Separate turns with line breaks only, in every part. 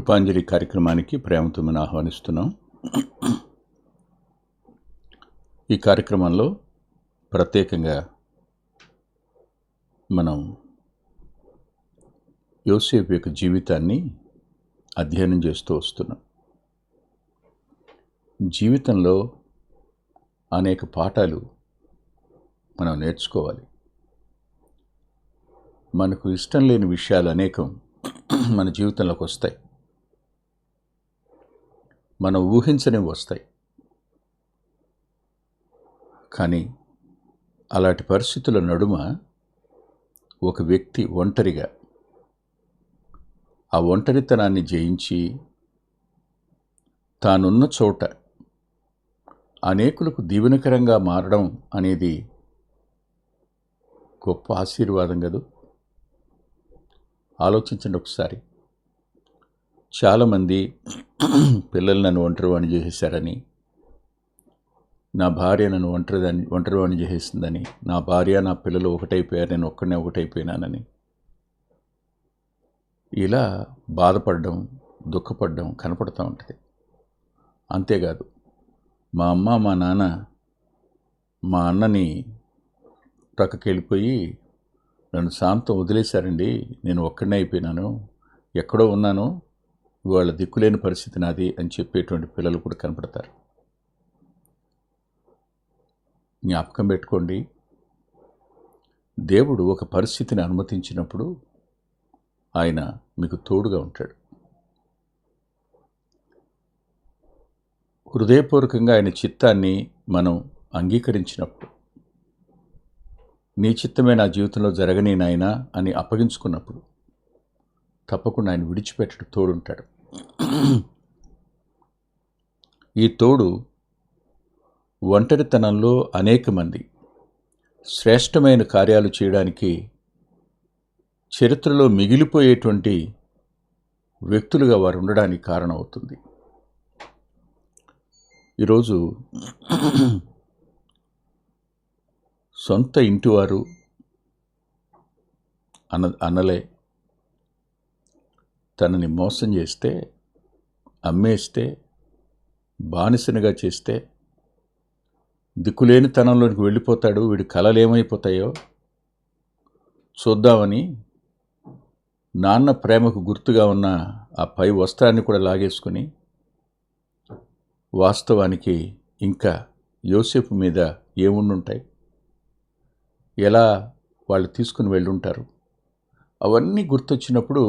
కృపాంజలి కార్యక్రమానికి ప్రేమతో మనం ఆహ్వానిస్తున్నాం. ఈ కార్యక్రమంలో ప్రత్యేకంగా మనం యోసేపు యొక్క జీవితాన్ని అధ్యయనం చేస్తూ వస్తున్నాం. జీవితంలో అనేక పాఠాలు మనం నేర్చుకోవాలి. మనకు ఇష్టం లేని విషయాలు అనేకం మన జీవితంలోకి వస్తాయి. మనం ఊహించనివి వస్తాయి. కానీ అలాంటి పరిస్థితుల నడుమ ఒక వ్యక్తి ఒంటరిగా ఆ ఒంటరితనాన్ని జయించి తానున్న చోట అనేకులకు దీవెనకరంగా మారడం అనేది గొప్ప ఆశీర్వాదం కదా? ఆలోచించండి ఒకసారి. చాలామంది పిల్లలు నన్ను ఒంటరివాణి చేసేసారని నా భార్య నన్ను ఒంటరిదాన్ని ఒంటరివాణి చేసేసిందని నా భార్య నా పిల్లలు ఒకటైపోయారు నేను ఒక్కడనే ఒకటైపోయినానని. ఇలా బాధపడడం దుఃఖపడడం కనపడుతూ ఉంటుంది. అంతేకాదు మా అమ్మ మా నాన్న మా అన్నని ప్రక్కకెళ్ళిపోయి నన్ను శాంతం వదిలేశారండి నేను ఒక్కడనే అయిపోయినాను ఎక్కడో ఉన్నాను ఇవాళ దిక్కులేని పరిస్థితి నాది అని చెప్పేటువంటి పిల్లలు కూడా కనపడతారు. జ్ఞాపకం పెట్టుకోండి. దేవుడు ఒక పరిస్థితిని అనుమతించినప్పుడు ఆయన మీకు తోడుగా ఉంటాడు. హృదయపూర్వకంగా ఆయన చిత్తాన్ని మనం అంగీకరించినప్పుడు నీ చిత్తమే నా జీవితంలో జరగని నాయనా అని అప్పగించుకున్నప్పుడు తప్పకుండా ఆయన విడిచిపెట్టడు తోడుంటాడు. ఈ తోడు ఒంటరితనంలో అనేక మంది శ్రేష్టమైన కార్యాలు చేయడానికి చరిత్రలో మిగిలిపోయేటువంటి వ్యక్తులుగా వారు ఉండడానికి కారణమవుతుంది. ఈరోజు సొంత ఇంటివారు అన్న అన్నలే తనని మోసం చేస్తే అమ్మేస్తే బానిసనిగా చేస్తే దిక్కులేని తనంలోనికి వెళ్ళిపోతాడు వీడి కలలు ఏమైపోతాయో చూద్దామని నాన్న ప్రేమకు గుర్తుగా ఉన్న ఆ పై వస్త్రాన్ని కూడా లాగేసుకుని వాస్తవానికి ఇంకా యోసేపు మీద ఏముండుంటాయి? ఎలా వాళ్ళు తీసుకుని వెళ్ళుంటారు? అవన్నీ గుర్తొచ్చినప్పుడు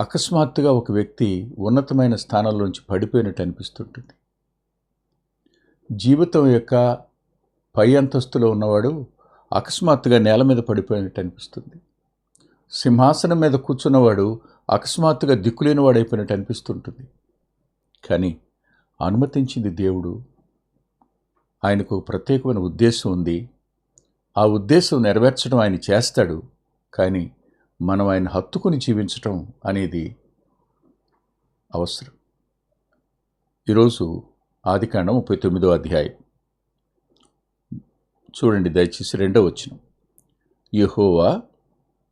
అకస్మాత్తుగా ఒక వ్యక్తి ఉన్నతమైన స్థానంలోంచి పడిపోయినట్టు అనిపిస్తుంటుంది. జీవితం యొక్క పై అంతస్తులో ఉన్నవాడు అకస్మాత్తుగా నేల మీద పడిపోయినట్టు అనిపిస్తుంది. సింహాసనం మీద కూర్చున్నవాడు అకస్మాత్తుగా దిక్కులేనివాడు అయిపోయినట్టు అనిపిస్తుంటుంది. కానీ అనుమతించింది దేవుడు. ఆయనకు ప్రత్యేకమైన ఉద్దేశం ఉంది. ఆ ఉద్దేశం నెరవేర్చడం ఆయన చేస్తాడు. కానీ మనం ఆయన హత్తుకుని జీవించటం అనేది అవసరం. ఈరోజు ఆదికాండం ముప్పై తొమ్మిదో అధ్యాయం. చూడండి దయచేసి రెండో వచ్చిన యహోవా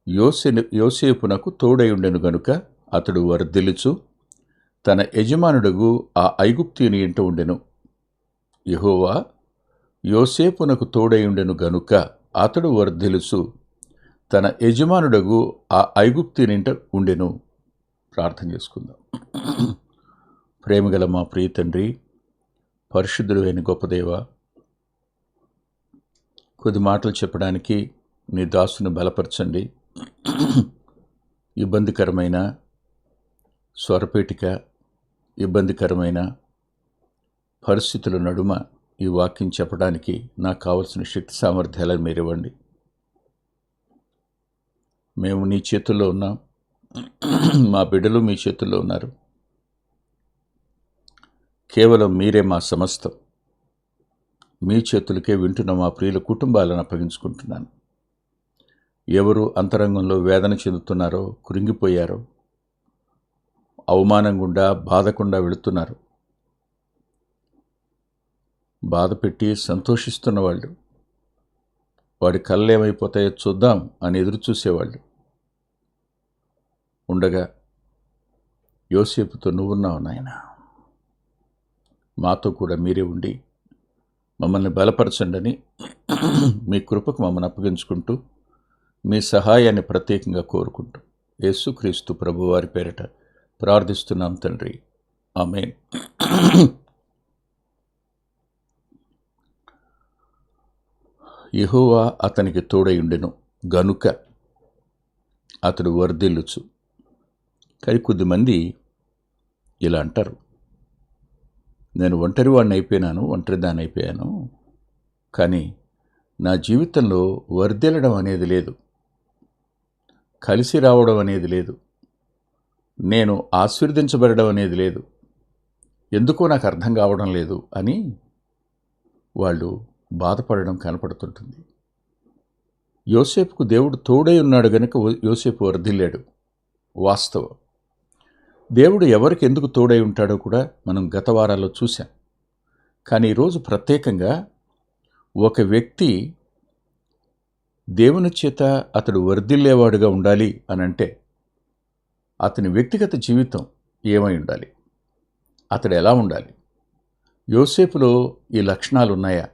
యోసె యోసేపునకు తోడై ఉండెను గనుక అతడు వర్ధిలుచు తన యజమానుడుగు ఆ ఐగుప్తిని ఇంట ఉండెను. యహోవా యోసేపునకు తోడై ఉండెను గనుక అతడు వర్ధిలుచు తన యజమానుడగు ఆ ఐగుప్తినింట ఉండెను. ప్రార్థన చేసుకుందాం. ప్రేమగల మా ప్రియ తండ్రి పరిశుద్ధుడు అయిన గొప్పదేవ కొద్ది మాటలు చెప్పడానికి నీ దాసును బలపరచండి. ఇబ్బందికరమైన స్వరపేటిక ఇబ్బందికరమైన పరిస్థితుల నడుమ ఈ వాక్యం చెప్పడానికి నాకు కావలసిన శక్తి సామర్థ్యాలను మీరు ఇవ్వండి మేము నీ చేతుల్లో ఉన్నాం. మా బిడ్డలు మీ చేతుల్లో ఉన్నారు. కేవలం మీరే మా సమస్తం. మీ చేతులకే వింటున్న మా ప్రియుల కుటుంబాలను అప్పగించుకుంటున్నాను. ఎవరు అంతరంగంలో వేదన చెందుతున్నారో కురింగిపోయారో అవమానం గుండా బాధకుండా వెళుతున్నారు. బాధ పెట్టి సంతోషిస్తున్న వాళ్ళు వాడి కళ్ళు ఏమైపోతాయో చూద్దాం అని ఎదురు చూసేవాళ్ళు ఉండగా యోసేపుతో నువ్వున్నావు నాయన. మాతో కూడా మీరే ఉండి మమ్మల్ని బలపరచండి మీ కృపకు మమ్మల్ని అప్పగించుకుంటూ మీ సహాయాన్ని ప్రత్యేకంగా కోరుకుంటూ యేసుక్రీస్తు ప్రభువారి పేరిట ప్రార్థిస్తున్నాం తండ్రి. ఆమె యహోవా అతనికి తోడయుండెను గనుక అతడు వర్ధిల్లుచు. కానీ కొద్దిమంది ఇలా అంటారు. నేను ఒంటరి వాడిని అయిపోయినాను ఒంటరి దాన్ని అయిపోయాను కానీ నా జీవితంలో వర్ధిల్లడం అనేది లేదు. కలిసి రావడం అనేది లేదు. నేను ఆశీర్వదించబడడం అనేది లేదు. ఎందుకో నాకు అర్థం కావడం లేదు అని వాళ్ళు బాధపడడం కనపడుతుంటుంది. యోసేపుకు దేవుడు తోడై ఉన్నాడు గనుక యోసేపు వర్ధిల్లాడు. వాస్తవం. దేవుడు ఎవరికి ఎందుకు తోడై ఉంటాడో కూడా మనం గత వారాల్లో చూశాం. కానీ ఈరోజు ప్రత్యేకంగా ఒక వ్యక్తి దేవుని చేత అతడు వర్ధిల్లేవాడుగా ఉండాలి అని అంటే అతని వ్యక్తిగత జీవితం ఏమై ఉండాలి? అతడు ఎలా ఉండాలి? యోసేపులో ఈ లక్షణాలు ఉన్నాయా?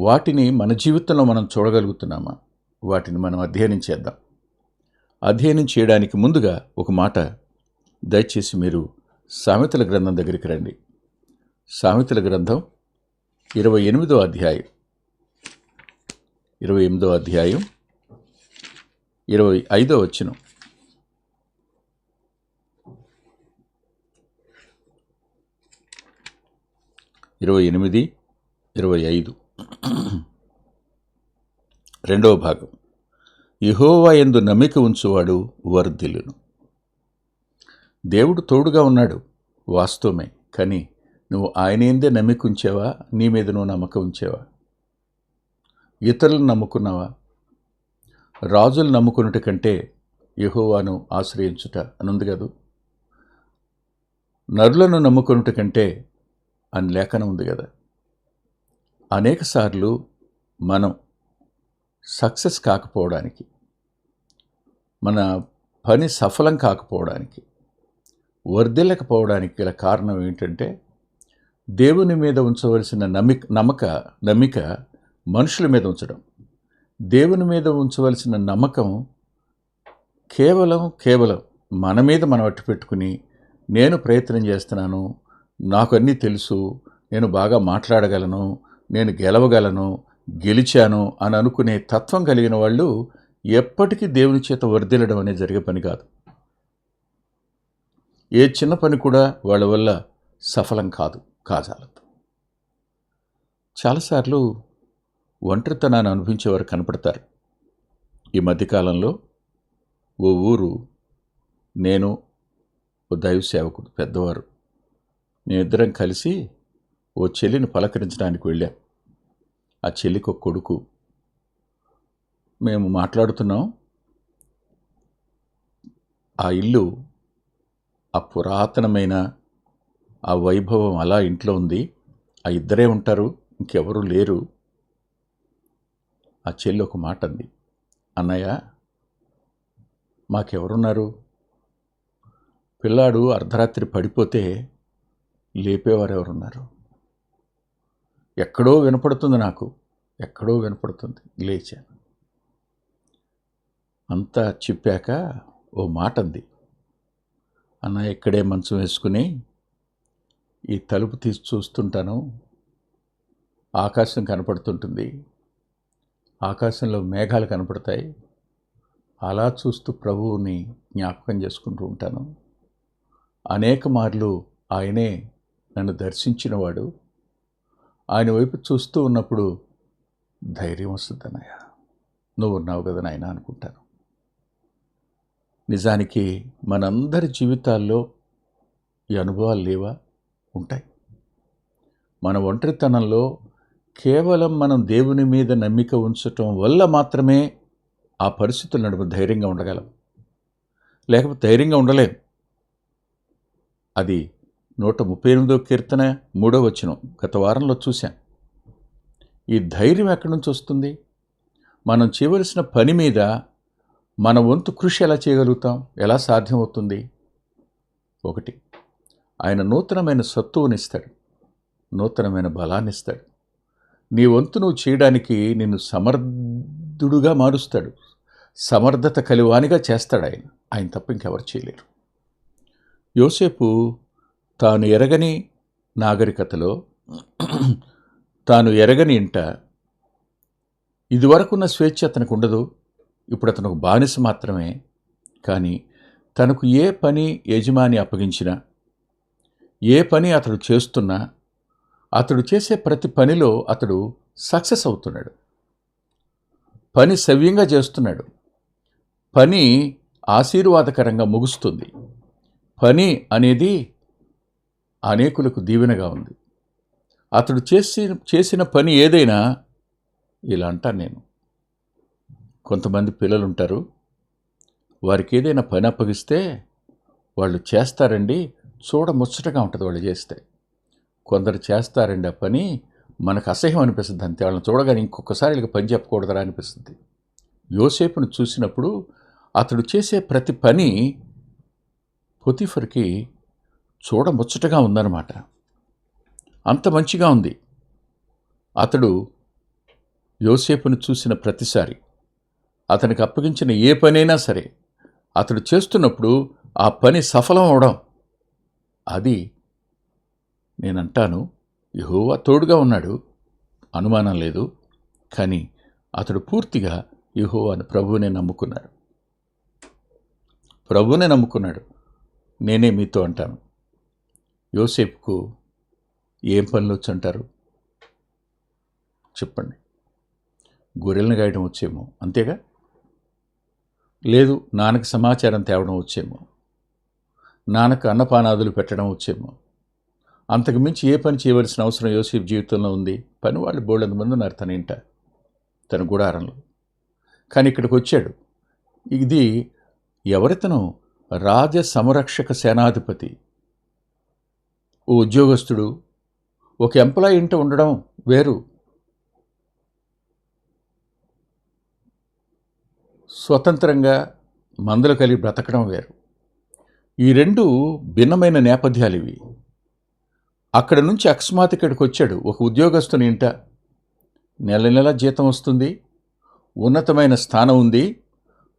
వాటిని మన జీవితంలో మనం చూడగలుగుతున్నామా? వాటిని మనం అధ్యయనం చేద్దాం. అధ్యయనం చేయడానికి ముందుగా ఒక మాట దయచేసి మీరు సామెతల గ్రంథం దగ్గరికి రండి. సామెతల గ్రంథం ఇరవై ఎనిమిదో అధ్యాయం. ఇరవై ఎనిమిదో అధ్యాయం ఇరవై ఐదో వచ్చినం ఇరవై ఎనిమిది ఇరవై ఐదు. రెండవ భాగం. ఇహోవా ఎందు నమ్మిక ఉంచువాడు వర్ధిల్లును. దేవుడు తోడుగా ఉన్నాడు వాస్తవమే. కానీ నువ్వు ఆయన ఏందే నమ్మిక ఉంచావా నీ మీద నువ్వు నమ్మకం ఉంచావా? ఇతరులను నమ్ముకున్నావా? రాజులు నమ్ముకున్నట్టు కంటే యహోవాను ఆశ్రయించుట అనుంది కదూ. నరులను నమ్ముకున్నట్టు కంటే అని లేఖనం ఉంది కదా. అనేకసార్లు మనం సక్సెస్ కాకపోవడానికి మన పని సఫలం కాకపోవడానికి వర్ధిల్లకపోవడానికి గల కారణం ఏంటంటే దేవుని మీద ఉంచవలసిన నమిక నమ్మక నమ్మిక మనుషుల మీద ఉంచడం. దేవుని మీద ఉంచవలసిన నమ్మకం కేవలం కేవలం మన మీద మనం అట్టు పెట్టుకుని నేను ప్రయత్నం చేస్తున్నాను నాకు అన్నీ తెలుసు నేను బాగా మాట్లాడగలను నేను గెలవగలను గెలిచాను అని అనుకునే తత్వం కలిగిన వాళ్ళు ఎప్పటికీ దేవుని చేత వర్ధిల్లడం అనేది జరిగే పని కాదు. ఏ చిన్న పని కూడా వాళ్ళ వల్ల సఫలం కాదు కాజాలదు. చాలాసార్లు ఒంటరితనాన్ని అనుభవించేవారు కనపడతారు. ఈ మధ్యకాలంలో ఓ ఊరు నేను ఓ దైవ సేవకుడు పెద్దవారు మేమిద్దరం కలిసి ఓ చెల్లిని పలకరించడానికి వెళ్ళాం. ఆ చెల్లికి ఒక కొడుకు. మేము మాట్లాడుతున్నాం. ఆ ఇల్లు ఆ పురాతనమైన ఆ వైభవం అలా ఇంట్లో ఉంది. ఆ ఇద్దరే ఉంటారు. ఇంకెవరూ లేరు. ఆ చెల్లి ఒక మాట అంది. అన్నయ్య మాకెవరున్నారు? పిల్లాడు అర్ధరాత్రి పడిపోతే లేపేవారు ఎవరున్నారు ఎక్కడో వినపడుతుంది నాకు. ఎక్కడో వినపడుతుంది. లేచాను. అంతా చెప్పాక ఓ మాట అంది అన్న ఇక్కడే మంచం వేసుకుని ఈ తలుపు తీసి చూస్తుంటాను. ఆకాశం కనపడుతుంటుంది. ఆకాశంలో మేఘాలు కనపడతాయి. అలా చూస్తూ ప్రభువుని జ్ఞాపకం చేసుకుంటూ ఉంటాను. అనేక మార్లు ఆయనే నన్ను దర్శించినవాడు. ఆయన వైపు చూస్తూ ఉన్నప్పుడు ధైర్యం వస్తుందన్నయ్య. నువ్వు ఉన్నావు కదా నాయన అనుకుంటాను. నిజానికి మనందరి జీవితాల్లో ఈ అనుభవాలు లేవా? ఉంటాయి. మన ఒంటరితనంలో కేవలం మనం దేవుని మీద నమ్మిక ఉంచటం వల్ల మాత్రమే ఆ పరిస్థితుల నడుమ ధైర్యంగా ఉండగలం. లేకపోతే ధైర్యంగా ఉండలేం. అది నూట ముప్పై ఎనిమిదో కీర్తన మూడో వచనం గత వారంలో చూశాం. ఈ ధైర్యం ఎక్కడి నుంచి వస్తుంది? మనం చేయవలసిన పని మీద మన వంతు కృషి ఎలా చేయగలుగుతాం? ఎలా సాధ్యమవుతుంది? ఒకటి ఆయన నూతనమైన సత్తువునిస్తాడు. నూతనమైన బలాన్ని ఇస్తాడు నీ వంతు నువ్వు చేయడానికి నిన్ను సమర్థుడుగా మారుస్తాడు. సమర్థత కలివానిగా చేస్తాడు ఆయన. ఆయన తప్ప ఇంకెవరు చేయలేరు. యోసేపు తాను ఎరగని నాగరికతలో తాను ఎరగని ఇంట ఇదివరకున్న స్వేచ్ఛ అతనికి ఉండదు. ఇప్పుడు అతను ఒక బానిస మాత్రమే కానీ తనకు ఏ పని యజమాని అప్పగించినా ఏ పని అతడు చేస్తున్నా అతడు చేసే ప్రతి పనిలో అతడు సక్సెస్ అవుతున్నాడు. పని సవ్యంగా చేస్తున్నాడు. పని ఆశీర్వాదకరంగా ముగుస్తుంది. పని అనేది అనేకులకు దీవెనగా ఉంది. అతడు చేసి చేసిన పని ఏదైనా ఇలా అంటాను నేను. కొంతమంది పిల్లలు ఉంటారు వారికి ఏదైనా పని అప్పగిస్తే వాళ్ళు చేస్తారండి చూడ ముచ్చటగా ఉంటుంది వాళ్ళు చేస్తే. కొందరు చేస్తారండి ఆ పని మనకు అసహ్యం అనిపిస్తుంది అంతే. వాళ్ళని చూడగానే ఇంకొకసారి వీళ్ళకి పని చెప్పకూడదురా అనిపిస్తుంది. యోసేపును చూసినప్పుడు అతడు చేసే ప్రతి పని పొతిఫర్కి చూడ ముచ్చటగా ఉందన్నమాట. అంత మంచిగా ఉంది. అతడు యోసేపును చూసిన ప్రతిసారి అతనికి అప్పగించిన ఏ పనైనా సరే అతడు చేస్తున్నప్పుడు ఆ పని సఫలం అవడం. అది నేనంటాను యహోవా తోడుగా ఉన్నాడు అనుమానం లేదు కానీ అతడు పూర్తిగా యహోవాను ప్రభువునే నమ్ముకున్నాడు. ప్రభువునే నమ్ముకున్నాడు. నేనే మీతో అంటాను. యోసేపుకు ఏం పనులు వచ్చంటారు? చెప్పండి. గొర్రెలను గాయడం వచ్చేమో అంతేగా? లేదు నాన్నకి సమాచారం తేవడం వచ్చేమో. నాన్నకు అన్నపానాదులు పెట్టడం వచ్చేమో. అంతకు మించి ఏ పని చేయవలసిన అవసరం యోసేపు జీవితంలో ఉంది? పని వాళ్ళు బోళ్ళంత మంది ఉన్నారు తన ఇంట తన గుడారంలో. కానీ ఇక్కడికి వచ్చాడు. ఇది ఎవరితను? రాజ సంరక్షక సేనాధిపతి. ఓ ఉద్యోగస్తుడు. ఒక ఎంప్లాయీ ఇంట ఉండడం వేరు. స్వతంత్రంగా మందులు కలిగి బ్రతకడం వేరు. ఈ రెండు భిన్నమైన నేపథ్యాలు ఇవి అక్కడ నుంచి అకస్మాత్ ఇక్కడికి వచ్చాడు ఒక ఉద్యోగస్తుని ఇంట. నెల నెల జీతం వస్తుంది. ఉన్నతమైన స్థానం ఉంది.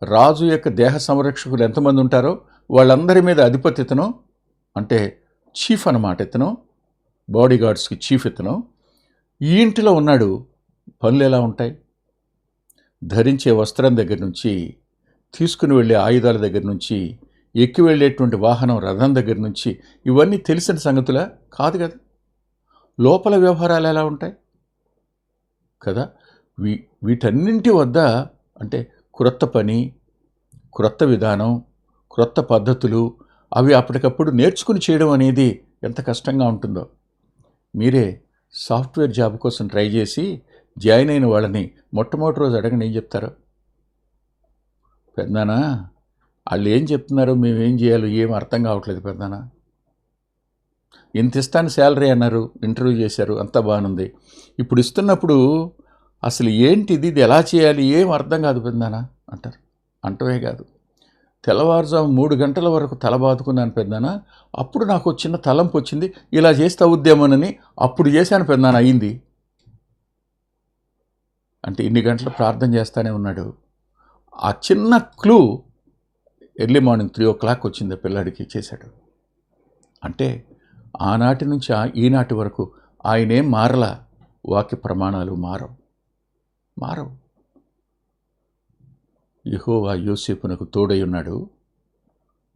రాజు యొక్క దేహ సంరక్షకులు ఎంతమంది ఉంటారో వాళ్ళందరి మీద అధిపతి ఇతను అంటే చీఫ్ అన్నమాట ఇతను బాడీగార్డ్స్కి చీఫ్ ఇతను. ఈ ఇంటిలో ఉన్నాడు. పనులు ఎలా ఉంటాయి? ధరించే వస్త్రం దగ్గర నుంచి తీసుకుని వెళ్ళే ఆయుధాల దగ్గర నుంచి ఎక్కి వెళ్ళేటువంటి వాహనం రథం దగ్గర నుంచి ఇవన్నీ తెలిసిన సంగతులా? కాదు కదా. లోపల వ్యవహారాలు ఎలా ఉంటాయి? కదా. వీ వీటన్నింటి వద్ద అంటే క్రొత్త పని క్రొత్త విధానం క్రొత్త పద్ధతులు అవి అప్పటికప్పుడు నేర్చుకుని చేయడం అనేది ఎంత కష్టంగా ఉంటుందో. మీరే సాఫ్ట్వేర్ జాబ్ కోసం ట్రై చేసి జాయిన్ అయిన వాళ్ళని మొట్టమొదటి రోజు అడగని ఏం చెప్తారు. పెద్దనా వాళ్ళు ఏం చెప్తున్నారు మేము ఏం చేయాలో ఏం అర్థం కావట్లేదు పెద్దనా. ఇంత ఇస్తాను శాలరీ అన్నారు ఇంటర్వ్యూ చేశారు అంతా బాగుంది. ఇప్పుడు ఇస్తున్నప్పుడు అసలు ఏంటిది ఇది ఎలా చేయాలి ఏం అర్థం కాదు పెద్దనా అంటారు. అంటమే కాదు. తెల్లవారుజాము మూడు గంటల వరకు తల బాదుకున్నాను పెద్దనా అప్పుడు నాకు చిన్న తలంపు వచ్చింది ఇలా చేస్తే ఉద్యమనని అప్పుడు చేశాను పెద్దనా అయింది. అంటే ఇన్ని గంటలు ప్రార్థన చేస్తూనే ఉన్నాడు. ఆ చిన్న clue early morning three o'clock వచ్చింది పిల్లాడికి చేశాడు. అంటే ఆనాటి నుంచి ఈనాటి వరకు ఆయనేం మారలా వాక్య ప్రమాణాలు మారవు. మారవు. యహోవా యోసేపునకు తోడై ఉన్నాడు.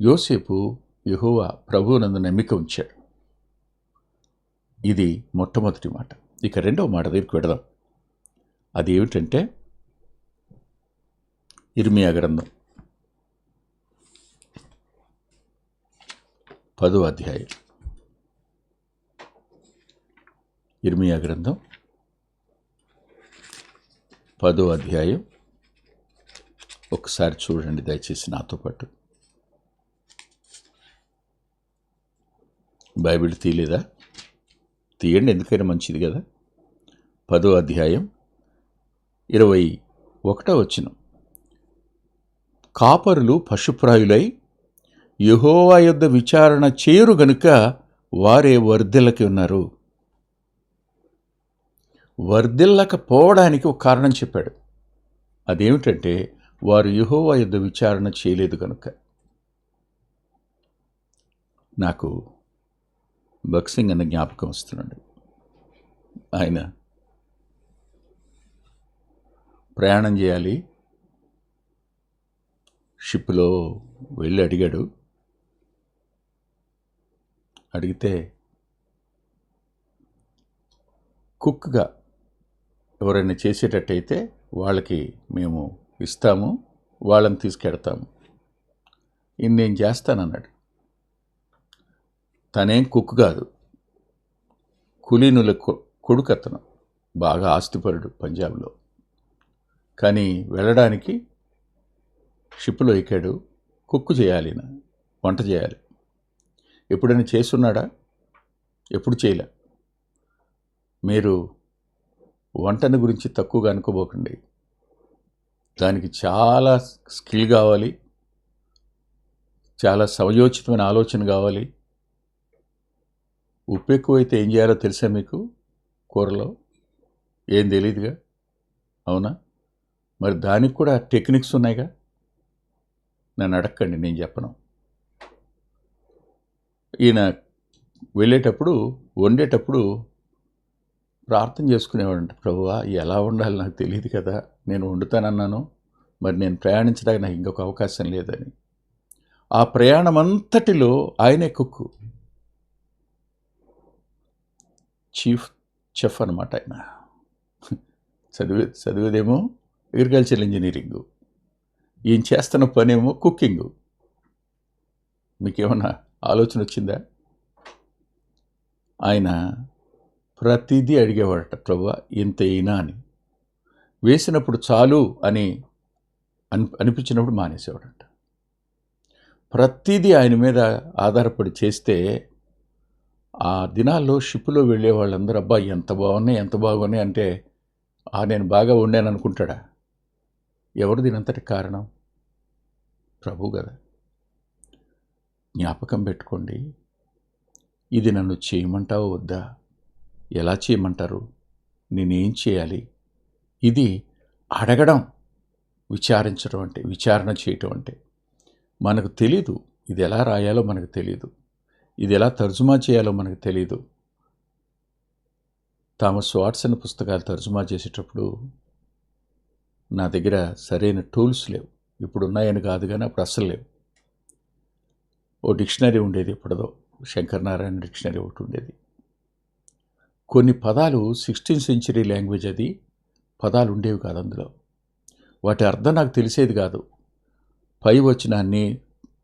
యోసేపు యహోవా ప్రభువునందు నమ్మిక ఉంచాడు. ఇది మొట్టమొదటి మాట. ఇక రెండవ మాట దగ్గరికి వెడదాం. అది ఏమిటంటే ఇర్మియా గ్రంథం. పదో అధ్యాయం. ఇర్మియా గ్రంథం. పదో అధ్యాయం. ఒకసారి చూడండి దయచేసి నాతో పాటు. బైబిల్ తీయలేదా? తీయండి ఎందుకైనా మంచిది కదా. పదో అధ్యాయం. ఇరవై ఒకటో వచ్చిన కాపరులు పశుప్రాయులై యహోవా యొద్ద విచారణ చేయరు గనుక వారే వర్ధిల్లకి ఉన్నారు. వర్ధిల్లకపోవడానికి ఒక కారణం చెప్పాడు. అదేమిటంటే వారు యహోవా యుద్ధ విచారణ చేయలేదు కనుక నాకు బక్సింగ్ అన్న జ్ఞాపకం వస్తున్నాడు ఆయన ప్రయాణం చేయాలి. షిప్లో వెళ్ళి అడిగాడు. అడిగితే కుక్గా ఎవరైనా చేసేటట్టయితే వాళ్ళకి మేము ఇస్తాము వాళ్ళని తీసుకెడతాము. ఇది నేను చేస్తానన్నాడు. తనేం కుక్ కాదు. కులీనుల కొడుకు అతను బాగా ఆస్తిపరుడు పంజాబ్లో. కానీ వెళ్ళడానికి షిప్లో ఎక్కాడు. కుక్కు చేయాలి వంట చేయాలి. ఎప్పుడైనా చేసున్నాడా ఎప్పుడు చేయలే. మీరు వంటని గురించి తక్కువగా అనుకోబోకండి. దానికి చాలా స్కిల్ కావాలి. చాలా సమయోచితమైన ఆలోచన కావాలి. ఉప్పు ఎక్కువైతే ఏం చేయాలో తెలుసా మీకు? కూరలో? ఏం తెలియదుగా అవునా? మరి దానికి కూడా టెక్నిక్స్ ఉన్నాయిగా? నన్ను అడగండి నేను చెప్పను. ఈయన వెళ్ళేటప్పుడు వండేటప్పుడు ప్రార్థన చేసుకునేవాడంట ప్రభువా ఎలా ఉండాలి నాకు తెలియదు కదా నేను వండుతానన్నాను మరి నేను ప్రయాణించడానికి నాకు ఇంకొక అవకాశం లేదని. ఆ ప్రయాణం అంతటిలో ఆయనే కుక్కు. చీఫ్ చెఫ్ అనమాట ఆయన. చదివే చదివేదేమో అగ్రికల్చర్ ఇంజనీరింగ్. ఈయన చేస్తున్న పనేమో కుకింగ్. మీకేమన్నా ఆలోచన వచ్చిందా? ఆయన ప్రతిదీ అడిగేవాడట ప్రభు ఇంత అయినా అని. వేసినప్పుడు చాలు అని అని అనిపించినప్పుడు మానేసేవాడంట. ప్రతిదీ ఆయన మీద ఆధారపడి చేస్తే ఆ దినాల్లో షిప్లో వెళ్ళే వాళ్ళందరూ అబ్బా ఎంత బాగున్నాయి ఎంత బాగున్నాయి అంటే ఆ నేను బాగా వండాను అనుకుంటాడా ఎవరు దీనంతటి కారణం? ప్రభు కదా. జ్ఞాపకం పెట్టుకోండి. ఇది నన్ను చేయమంటావో వద్దా? ఎలా చేయమంటారు? నేనేం చేయాలి? ఇది అడగడం విచారించడం అంటే విచారణ చేయటం అంటే. మనకు తెలీదు ఇది ఎలా రాయాలో మనకు తెలీదు. ఇది ఎలా తర్జుమా చేయాలో మనకు తెలీదు. థామస్ వాట్సన్ పుస్తకాలు తర్జుమా చేసేటప్పుడు నా దగ్గర సరైన టూల్స్ లేవు. ఇప్పుడు ఉన్నాయని కాదు కానీ అప్పుడు అస్సలు లేవు. ఓ డిక్షనరీ ఉండేది ఇప్పుడుదో శంకరనారాయణ డిక్షనరీ ఒకటి ఉండేది. కొన్ని పదాలు సిక్స్టీన్త్ సెంచరీ లాంగ్వేజ్ అది. పదాలు ఉండేవి కాదు అందులో. వాటి అర్థం నాకు తెలిసేది కాదు. పై వచ్చినాన్ని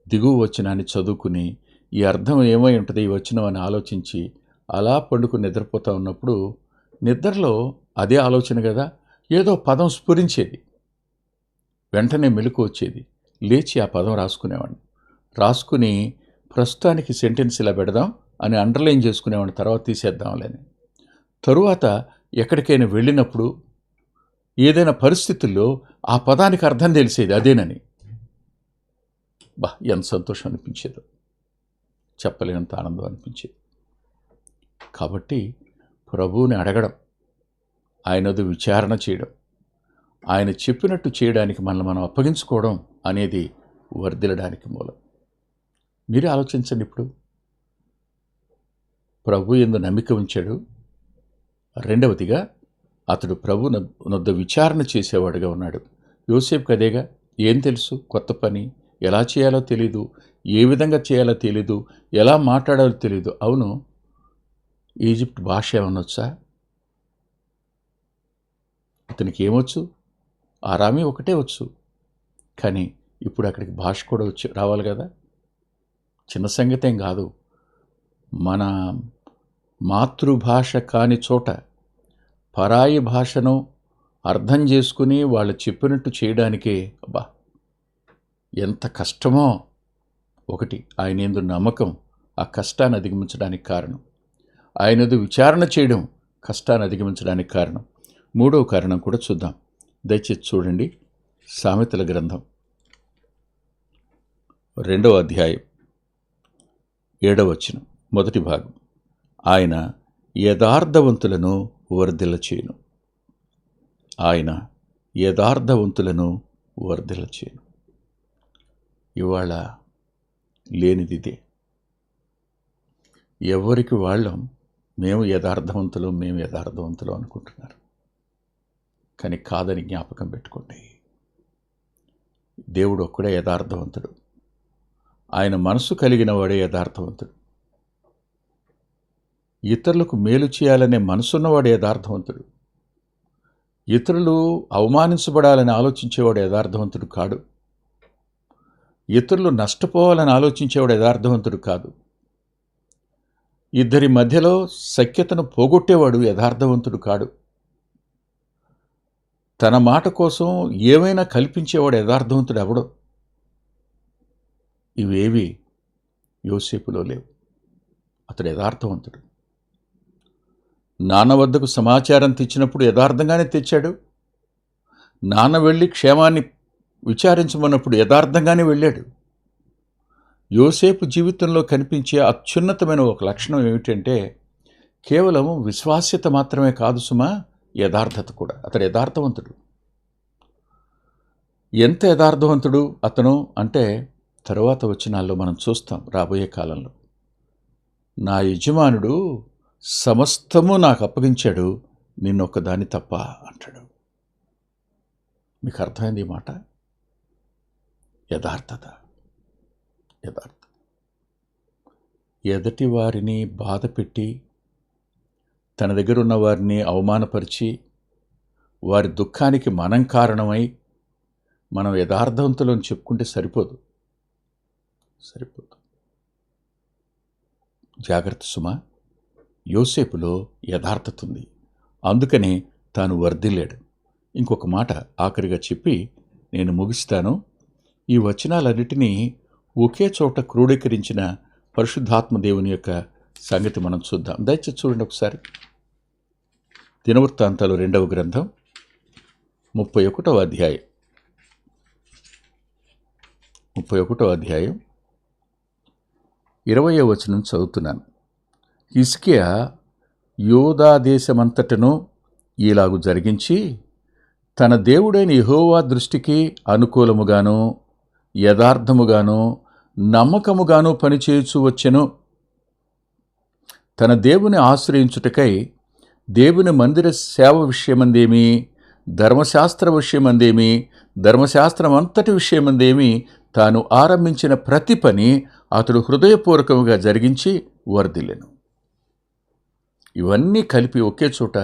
దిగువ వచ్చినాన్ని చదువుకుని ఈ అర్థం ఏమై ఉంటుంది ఈ వచనం అని ఆలోచించి అలా పండుకుని నిద్రపోతూ ఉన్నప్పుడు నిద్రలో అదే ఆలోచన కదా. ఏదో పదం స్ఫురించేది. వెంటనే మెలకు వచ్చేది. లేచి ఆ పదం రాసుకునేవాడిని రాసుకుని ప్రస్తుతానికి సెంటెన్స్ ఇలా పెడదాం అని అండర్లైన్ చేసుకునేవాడిని తర్వాత తీసేద్దాంలేని తరువాత ఎక్కడికైనా వెళ్ళినప్పుడు ఏదైనా పరిస్థితుల్లో ఆ పదానికి అర్థం తెలిసేది అదేనని. బా ఎంత సంతోషం అనిపించేదో. చెప్పలేనంత ఆనందం అనిపించేది. కాబట్టి ప్రభువుని అడగడం ఆయనది విచారణ చేయడం. ఆయన చెప్పినట్టు చేయడానికి మనల్ని మనం అప్పగించుకోవడం అనేది వర్ధిల్లడానికి మూలం. మీరు ఆలోచించండి ఇప్పుడు. ప్రభు ఎందు నమ్మిక ఉంచాడు. రెండవదిగా అతడు ప్రభు నొద్ద విచారణ చేసేవాడుగా ఉన్నాడు. యోసేపు కదేగా ఏం తెలుసు? కొత్త పని. ఎలా చేయాలో తెలీదు. ఏ విధంగా చేయాలో తెలీదు. ఎలా మాట్లాడాలో తెలీదు. అవును ఈజిప్ట్ భాష ఏమనొచ్చా ఇతనికి ఏమొచ్చు? ఆరామీ ఒకటే వచ్చు. కానీ ఇప్పుడు అక్కడికి భాష కూడా వచ్చి రావాలి కదా? చిన్న సంగతేం కాదు. మన మాతృభాష కాని చోట పరాయి భాషను అర్థం చేసుకుని వాళ్ళు చెప్పినట్టు చేయడానికే అబ్బా! ఎంత కష్టమో! ఒకటి ఆయన ఎందు నమ్మకం ఆ కష్టాన్ని అధిగమించడానికి కారణం. ఆయనది విచారణ చేయడం కష్టాన్ని అధిగమించడానికి కారణం. మూడవ కారణం కూడా చూద్దాం. దయచేసి చూడండి. సామెతల గ్రంథం. రెండవ అధ్యాయం. ఏడవచనం మొదటి భాగం. ఆయన యథార్థవంతులను వర్ధిల చేయను ఆయన యథార్థవంతులను వర్ధిల చేయను ఇవాళ లేనిదిదే. ఎవరికి వాళ్ళం? మేము యథార్థవంతులు మేము యథార్థవంతులు అనుకుంటున్నారు. కానీ కాదని జ్ఞాపకం పెట్టుకోండి. దేవుడు ఒక్కడే యథార్థవంతుడు. ఆయన మనసు కలిగిన వాడే యథార్థవంతుడు. ఇతరులకు మేలు చేయాలనే మనసున్నవాడు యథార్థవంతుడు. ఇతరులు అవమానించబడాలని ఆలోచించేవాడు యథార్థవంతుడు కాడు. ఇతరులు నష్టపోవాలని ఆలోచించేవాడు యథార్థవంతుడు కాదు. ఇద్దరి మధ్యలో సఖ్యతను పోగొట్టేవాడు యథార్థవంతుడు కాడు. తన మాట కోసం ఏమైనా కల్పించేవాడు యథార్థవంతుడు ఎవడో? ఇవేవి యోసేపులో లేవు. అతడు యథార్థవంతుడు. నాన్న వద్దకు సమాచారం తెచ్చినప్పుడు యథార్థంగానే తెచ్చాడు. నాన్న వెళ్ళి క్షేమాన్ని విచారించమన్నప్పుడు యథార్థంగానే వెళ్ళాడు. యోసేపు జీవితంలో కనిపించే అత్యున్నతమైన ఒక లక్షణం ఏమిటంటే కేవలం విశ్వాస్యత మాత్రమే కాదు సుమా యథార్థత కూడా. అతడు యథార్థవంతుడు. ఎంత యథార్థవంతుడు అతను అంటే తరువాత వచ్చినాల్లో మనం చూస్తాం రాబోయే కాలంలో. నా యజమానుడు సమస్తము నాకు అప్పగించాడు నిన్నొక్కదాన్ని తప్ప అంటాడు. మీకు అర్థమైంది ఈ మాట? యథార్థత. యథార్థత ఎదటి వారిని బాధ పెట్టి తన దగ్గర ఉన్న వారిని అవమానపరిచి వారి దుఃఖానికి మనం కారణమై మనం యథార్థవంతులను చెప్పుకుంటే సరిపోదు. సరిపోదు. జాగ్రత్త సుమ. యోసేపులో యథార్థత ఉంది అందుకనే తాను వర్ధిల్లాడు. ఇంకొక మాట ఆఖరిగా చెప్పి నేను ముగిస్తాను. ఈ వచనాలన్నిటినీ ఒకే చోట క్రోడీకరించిన పరిశుద్ధాత్మ దేవుని యొక్క సంగతి మనం చూద్దాం. దయచేసి చూడండి ఒకసారి. దినవృత్తాంతాలు రెండవ గ్రంథం ముప్పై ఒకటవ అధ్యాయం. ముప్పై ఒకటవ అధ్యాయం ఇరవయో వచనం చదువుతున్నాను. హిస్కియా యోధా దేశమంతటను ఇలాగు జరిగించి తన దేవుడైన యహోవా దృష్టికి అనుకూలముగాను యథార్థముగాను నమ్మకముగాను పనిచేయచ్చు వచ్చెను. తన దేవుని ఆశ్రయించుటకై దేవుని మందిర సేవ విషయమందేమి? ధర్మశాస్త్ర విషయమందేమి? ధర్మశాస్త్రం అంతటి విషయమందేమి? తాను ఆరంభించిన ప్రతి పని అతడు హృదయపూర్వకంగా జరిగించి వర్ధిల్లెను. ఇవన్నీ కలిపి ఒకే చోట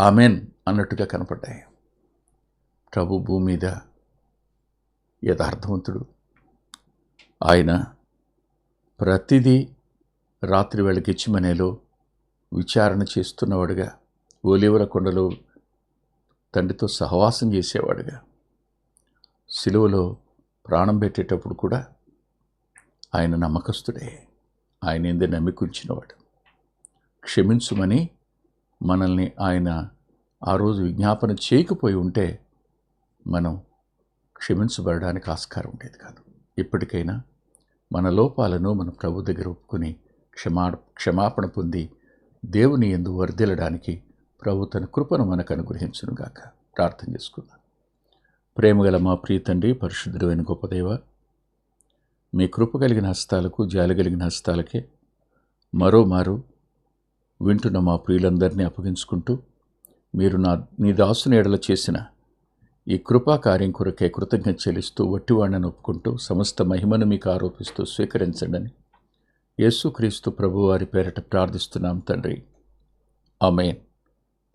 ఆమెన్ అన్నట్టుగా కనపడ్డాయి. ప్రభు భూమి మీద యథార్థవంతుడు. ఆయన ప్రతిదీ రాత్రి వేళ గెచ్చిమనేలో విచారణ చేస్తున్నవాడుగా ఓలివర కొండలో తండ్రితో సహవాసం చేసేవాడుగా సిలువలో ప్రాణం పెట్టేటప్పుడు కూడా ఆయన నమ్మకస్తుడే. ఆయన ఎందు నమ్మికుంచినవాడు. క్షమించుమని మనల్ని ఆయన ఆ రోజు విజ్ఞాపన చేయకపోయి ఉంటే మనం క్షమించబడడానికి ఆస్కారం ఉండేది కాదు. ఇప్పటికైనా మన లోపాలను మన ప్రభు దగ్గర ఒప్పుకొని క్షమా క్షమాపణ పొంది దేవుని ఎందు వర్ధిల్లడానికి ప్రభు తన కృపను మనకు అనుగ్రహించునుగాక. ప్రార్థన చేసుకుందాం. ప్రేమగల మా ప్రియ తండ్రి పరిశుద్ధుడైన గొప్పదేవ మీ కృప కలిగిన హస్తాలకు జాలి కలిగిన హస్తాలకే మరో మారు వింటున్న మా ప్రియులందరినీ అప్పగించుకుంటూ మీరు నా నీ దాసుని ఎడల చేసిన ఈ కృపా కార్యం కొరకే కృతజ్ఞత చెల్లిస్తూ వట్టివాణ్ణని ఒప్పుకుంటూ సమస్త మహిమను మీకు ఆరోపిస్తూ స్వీకరించండి యేసుక్రీస్తు ప్రభువారి పేరట ప్రార్థిస్తున్నాం తండ్రి. ఆమెన్.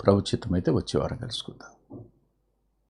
ప్రభుచితమైతే వచ్చే వారం కలుసుకుందాం.